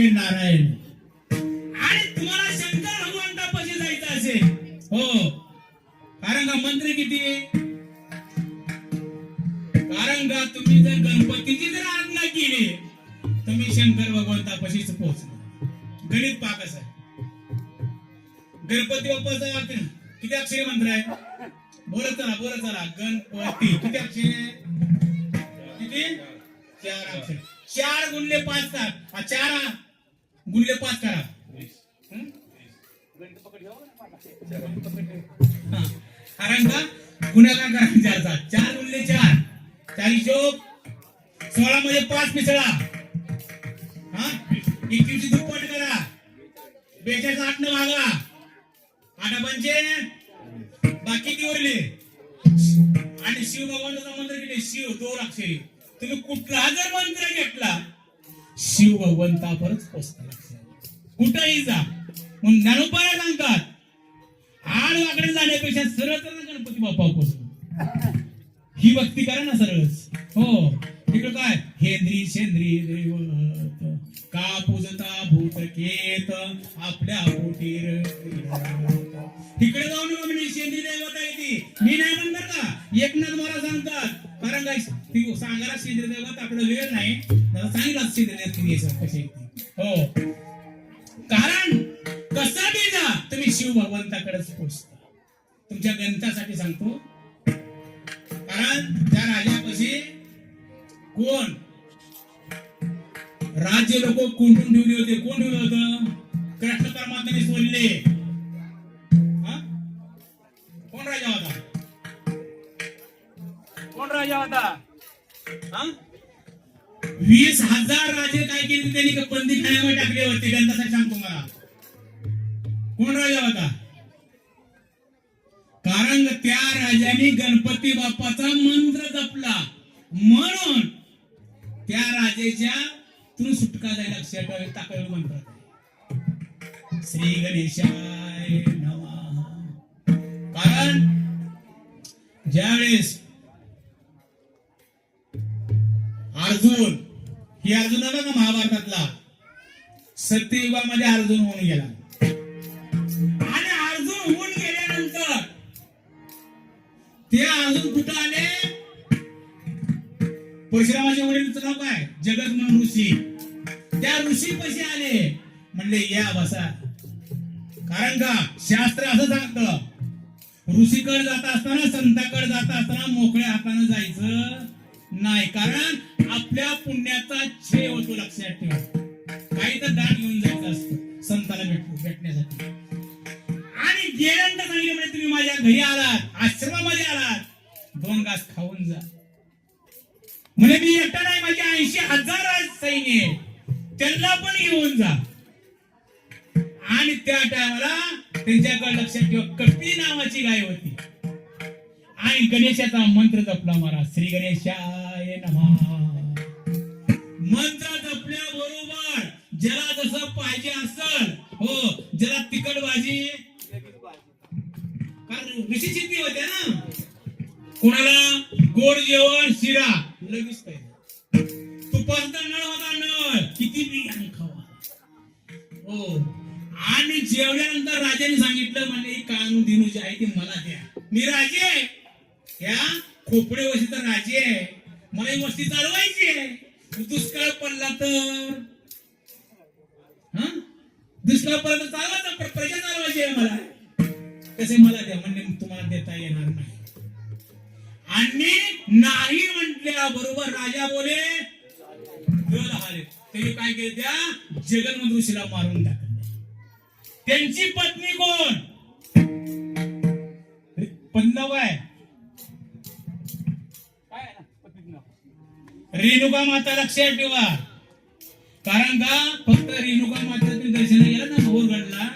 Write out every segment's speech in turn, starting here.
हे नारायण आणि तुम्हाला शंकर भगवंतापाशी जायचं असेल. हो. कारण का मंत्र किती आहे? कारण का तुम्ही जर गणपतीची जर आज्ञा केली तुम्ही शंकर भगवंतापाशीच पोहोचणार गणित पाक असं आहे गणपती बाप्पाचा वाक्य किती अक्षरी मंत्र आहे? बोलत चला बोलत चला. गणपती. किती अक्षरी? किती? चार अक्षर. चार गुणले पाच का चार गुणले पाच करा. हा. कारण का? गुन्हेगार करा चारचा चार गुणले चार. चार हिशोब सोळा मध्ये पाच मिसळा. हा? एकवीसची दुप्पट करा. बेचाळीस आठ न भागा. आठ पंचे. बाकी किती उरले? आणि शिव भगवानाचा मंत्र किती? शिव दोन अक्षरी. तुम्ही कुठला जर मंत्र घेतला शिव भगवंतापरच पोचता कुठंही जा. म्हणून ज्ञानोपाला सांगतात आड वाकडे जाण्यापेक्षा सरळ तर गणपती बाप्पा पोचतो ही भक्ती करा ना सरळच. हो. तिकडं काय? हेंद्री शेंद्री देवत का पूजता भूत केत आपल्या पोटीर तिकडे जाऊन म्हणजे शेंद्री दैवत आहे ती. मी नाही म्हणणार का? एकनाथ महाराज सांगतात. कारण काय? ती सांगायला शेंद्री दैवत आपला वेळ नाही. त्याला देण्यात तुम्ही कशी हो. कारण कसं बी जा तुम्ही शिव भगवंताकडेच पोचता. तुमच्या गणितासाठी सांगतो. कारण त्या राजापाशी कोण? राज्य लोक कुंटून ठेवले होते. कोण ठेवलं होतं? कृष्ण परमात्म्याने सोडले. कोण राजा होता? कोण राजा होता? हा? वीस हजार राजे काय केले त्यांनी बंदी खाण्यामध्ये टाकले होते गणतासाठी सांगतो मला कोण राजा होता? कारण त्या राजाने गणपती बाप्पाचा मंत्र जपला. म्हणून त्या राजेच्या तून सुटका जाय लक्षात ठेवा, मंत्र. श्री गणेशाय नवा कारण ज्यावेळेस अर्जुन हे अर्जुन बघा महाभारतातला? सत्ययुगामध्ये अर्जुन होऊन गेला. आणि अर्जुन होऊन गेल्यानंतर ते अर्जुन कुठं आले? परशुरामाच्या वडीलचं नाव काय? जगत म्हणून ऋषी. त्या ऋषी पैसे आले. म्हणले या बसा. कारण का? शास्त्र असं सांगतं. ऋषीकडे जात असताना संताकडे जात असताना मोकळ्या हाताने जायचं. नाही. कारण आपल्या पुण्याचा छे होतो लक्षात ठेवा. काही तर दान घेऊन जायचं असतं संताला भेट भेटण्यासाठी. आणि गेल्यानंतर सांगितलं म्हणजे तुम्ही माझ्या घरी आलात आश्रमामध्ये आलात. दोन घास खाऊन जा. म्हणे मी एकटा नाही माझे ऐंशी हजार सैन्य त्यांना पण घेऊन जा. आणि त्या टायमाला त्यांच्याकडे लक्षात ठेवा कपी नावाची गाय होती. आणि गणेशाचा मंत्र जपला मारा श्री गणेशाय नमः. मंत्र जपल्या बरोबर ज्याला जसं पाहिजे असल हो ज्याला तिखट भाजी. कारण ऋषी चिंती होत्या ना? कोणाला? गोड जेवण शिरा. लगेच पाहिजे. तुपाचा नळ होता नळ. किती बी खावा. हो. आणि जेवल्यानंतर राजाने सांगितलं म्हणजे कानून दिनू जे आहे ते मला द्या. मी राजे या खोपडे वस्ती तर राजे आहे. मला ही वस्ती चालवायची आहे. दुष्काळ पडला तर? दुष्काळ पडला तर चालवायचा पण प्रजा चालवायची आहे मला. कसे मला द्या म्हणजे तुम्हाला देता येणार नाही. आणि नाही म्हटल्या बरोबर राजा बोले "गल हाले." त्यांनी काय केलं त्या? जगन्मोहन ऋषीला मारून टाकलं. त्यांची पत्नी कोण? पन्नव आहे. काय रेणुका माता लक्षात ठेवा. कारण का? फक्त रेणुका माताचं दर्शन केलं ना मोहरगडला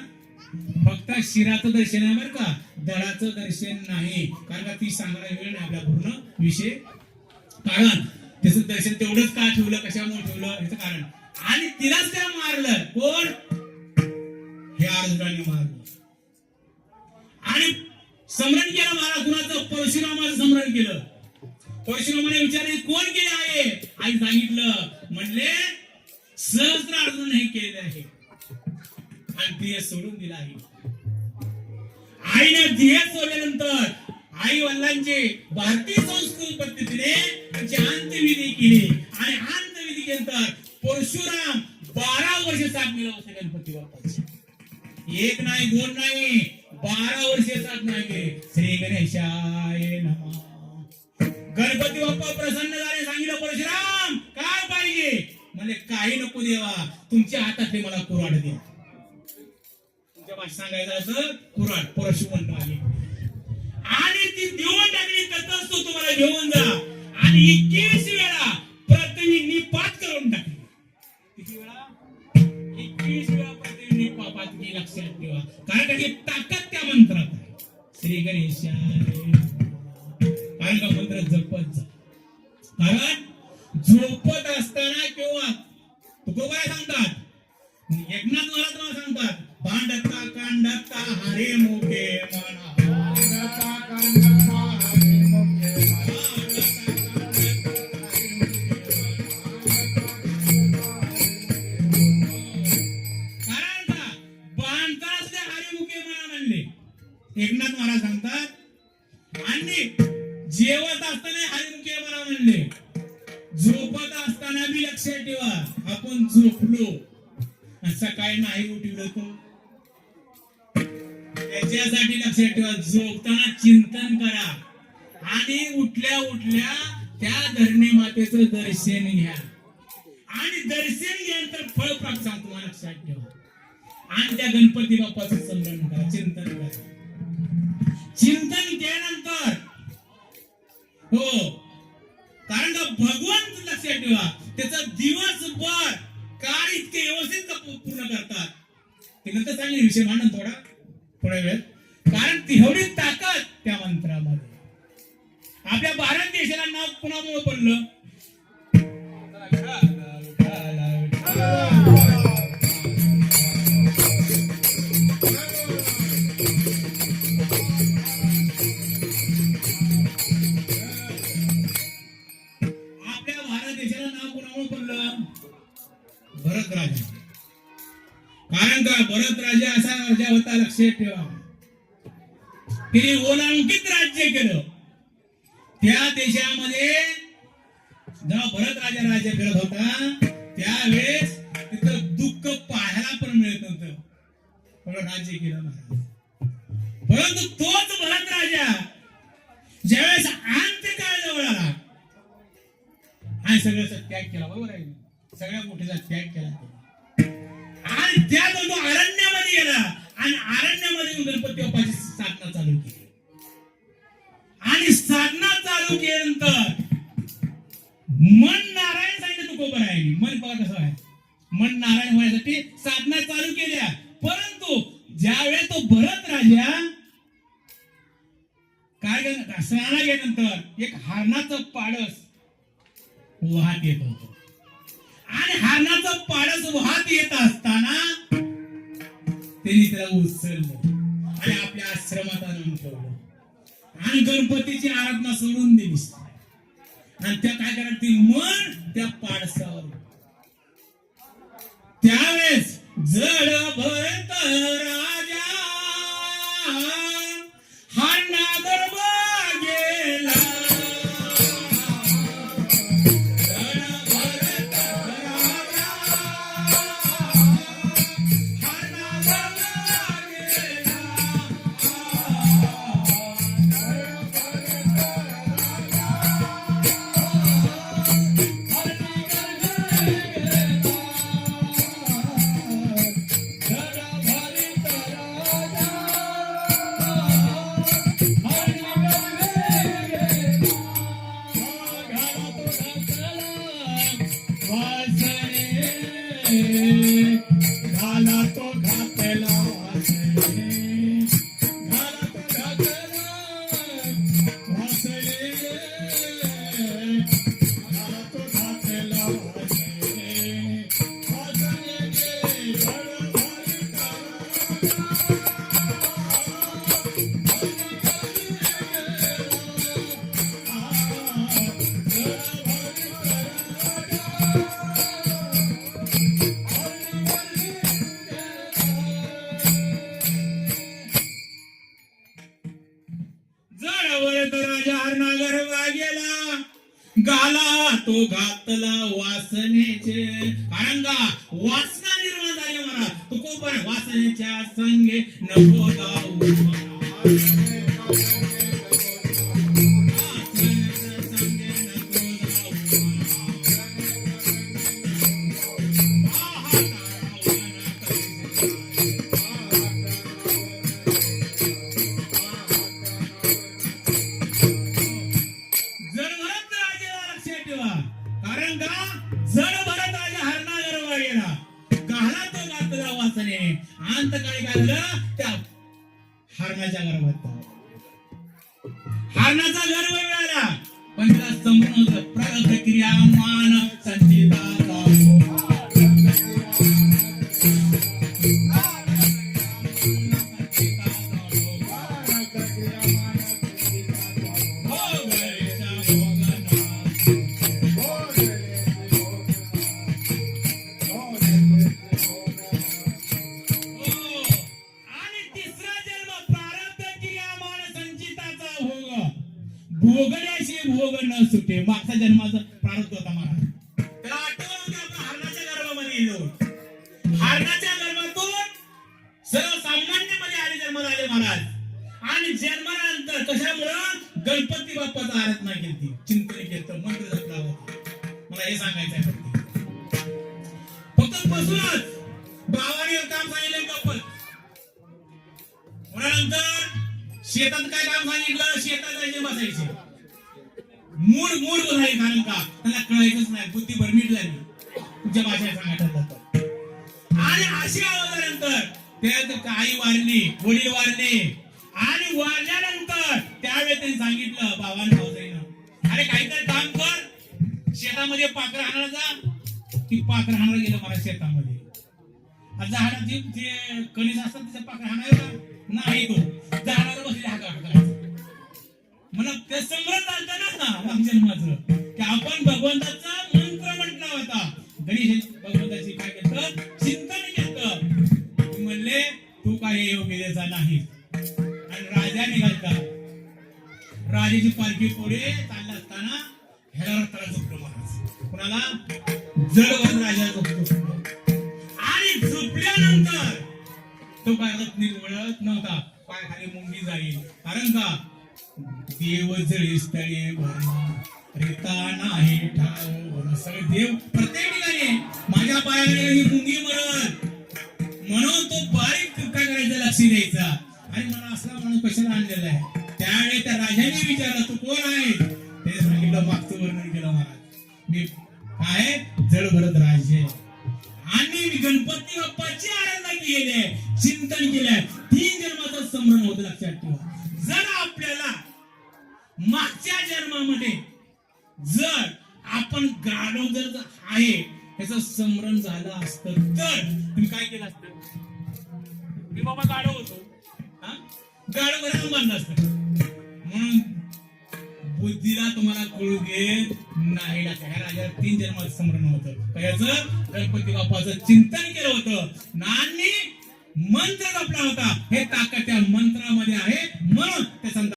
फक्त शिराचं दर्शन आहे बरं का. दळाचं दर्शन नाही. कारण का ती सांगायला वेळ नाही आपला पूर्ण विषय. कारण त्याचं दर्शन तेवढंच का ठेवलं कशामुळे ठेवलं याचं कारण. आणि तिलाच त्या मारलं. कोण? हे अर्जुनाने मारलं. आणि स्मरण केलं महाराज कुणाचं? परशुरामाचं स्मरण केलं. परशुरामाने विचारले कोण केले आहे? आई सांगितलं म्हणले सहस्र अर्जुन हे केले आहे. आणि ध्येय सोडून दिला आहे आईने ध्येय सोडल्यानंतर आई वडिलांचे भारतीय संस्कृत पद्धतीने त्यांची अंत्यविधी केली. आणि अंत्यविधी केल्यानंतर परशुराम बारा वर्ष साधनेला होते गणपती बाप्पाचे एक नाही दोन नाही बारा वर्ष साधना केली श्री गणेशाय नमः. गणपती बाप्पा प्रसन्न झाले सांगितलं परशुराम काय पाहिजे? म्हणजे काही नको देवा तुमच्या हातातले मला कुराड द्या तुमच्या भाषेत सांगायचं असं कुराड परशु आले आणि ती देऊन टाकली तसंच तो तुम्हाला घेऊन जा. आणि एकवीस वेळा पृथ्वी पात करून टाकली. किती वेळा? एकवीस वेळा पृथ्वी पापात लक्षात ठेवा. कारण का ताकद त्या मंत्रात आहे. श्री गणेश मंत्र जा कारण झोपत असताना किंवा तुको काय सांगतात? एकनाथ महाराज मला सांगतात भांडता कांडता हरे मोठे म्हणा कारण का? बांधताना एकनाथ महाराज सांगतात आणि जेवत असताना हरिमुखे म्हणा म्हणले. झोपत असताना बी लक्षात ठेवा. आपण झोपलो. सकाळी नाही उठवलं तर त्याच्यासाठी लक्षात ठेवा. झोपताना चिंतन करा. आणि उठल्या उठल्या त्या धरणी मातेचं दर्शन घ्या. आणि दर्शन घ्यानंतर फळ प्राप्त सांगतो तुम्हाला लक्षात ठेवा. आणि त्या गणपती बाप्पाचं स्मरण करा. चिंतन करा. चिंतन हो. कारण भगवंत लक्षात ठेवा त्याचा दिवसभर कार इतके व्यवस्थित पूर्ण करतात. ते नंतर चांगले विषय मांडन थोडा थोड्या वेळ कारण तेवढी ताकद त्या मंत्रामध्ये. आपल्या भारत देशाला नाव कुणामुळे पडलं? होता लक्षात ठेवा. तिने ओलांकित राज्य केलं. त्या देशामध्ये जेव्हा भरत राजा राज्य करत होता त्यावेळेस तिथं दुःख पाहायला पण मिळत नव्हतं. पण राज्य केलं परंतु तोच भरत राजा ज्यावेळेस अंत्यकाळ जवळ आला आणि सगळ्याचा त्याग केला बरोबर आहे? सगळ्या मोठीचा त्याग केला. आणि त्या तो अरण्यामध्ये गेला. आणि अरण्यामध्ये गणपती बाप्पाची साधना चालू केली. आणि साधना चालू केल्यानंतर मन नारायण सांगितलं तू कोबर आहे मन बघा कसं आहे. मन नारायण होण्यासाठी साधना चालू केल्या. परंतु ज्यावेळेस तो भरत राजा काय स्नाना गेल्यानंतर एक हारणाचं पाडस वाहत येत होत. आणि हरणाचं पाडस वाहत येत असताना त्यांनी त्याला उचललं. आणि आपल्या आश्रमात आणून ठेवलं. आणि गणपतीची आराधना सोडून दिली आणि त्या काय करत ती मन त्या पाडसावर. त्यावेळेस जड भरत त्यावर राजा गेला गाला तो घातला वासनेचे. अरंगा वासना निर्माण झाली मला तो कोण वासनेच्या संगे नको जाऊ. महाराज. आणि जन्मानंतर कशामुळं गणपती बाप्पाचा आराधना केली चिंतन केलं मंत्र जपला होता. मला हे सांगायचं आहे फक्त बसूनच भावाने काम सांगितलं गप्पत नंतर शेतात काय काम सांगितलं? शेतात जायचे बसायचे. मूड मूड बोलायचे कारण का? त्याला कळायचंच नाही. बुद्धी भरमीट झाली तुमच्या भाषेत सांगायचं आणि अशी आवाजानंतर त्यात काही वारली वडील वारले? आणि वारल्यानंतर त्यावेळेस त्यांनी सांगितलं बाबांना भाऊजाईनं अरे काहीतरी काम कर. शेतामध्ये पाकर हाणायला जा. ती पाकर हाणायला गेलं मला शेतामध्ये. आता झाडात जे जे कणीस असतात त्याच्या पाकर हाणायला नाही तो. झाडावर बसले हा काढ करायचा. मला ते संग्रह चालतं ना ना जन्माचं की आपण भगवंताचा मंत्र म्हटला होता. गणेश भगवंताची काय केलं? तू काय नाही. आणि राजा निघालता राजाची पालखी पुढे चालला असताना ह्याला रस्त्याला झोपलो महाराज कुणाला? जडवर राजा झोपतो आणि झोपल्यानंतर तो काय रत्नी वळत नव्हता. पायाखाली मुंगी जाईल. कारण का? देव जळी स्थळे रिता नाही ठाव सगळे देव प्रत्येक ठिकाणी माझ्या पायाखाली ही मुंगी मरल. म्हणून तो बारीक काय करायचं? लक्ष द्यायचा. आणि मला असला म्हणून कशाला आणलेला आहे? त्यावेळी त्या राजाने विचारलं तू कोण आहे? ते सांगितलं मागचं वर्णन केलं महाराज. मी काय? जड भरत राजे. आणि मी गणपती बाप्पाची आराधना केली चिंतन केलंय तीन जन्माचा संभ्रम होतं लक्षात ठेवा. जर आपल्याला मागच्या जन्मामध्ये जर आपण गाडव जर आहे त्याचा संभ्रम झालं असतं तर तुम्ही काय केलं असतं? मी बाबा गाडव होतो. हा? गाढव घरात म्हणून बुद्धीला तुम्हाला कळू घे नाही राजा तीन जन्माचं स्मरण होतं. कयाचं गणपती बाप्पाचं चिंतन केलं होतं. नानी मंत्र जपला होता. हे ताकद त्या मंत्रामध्ये आहे. म्हणून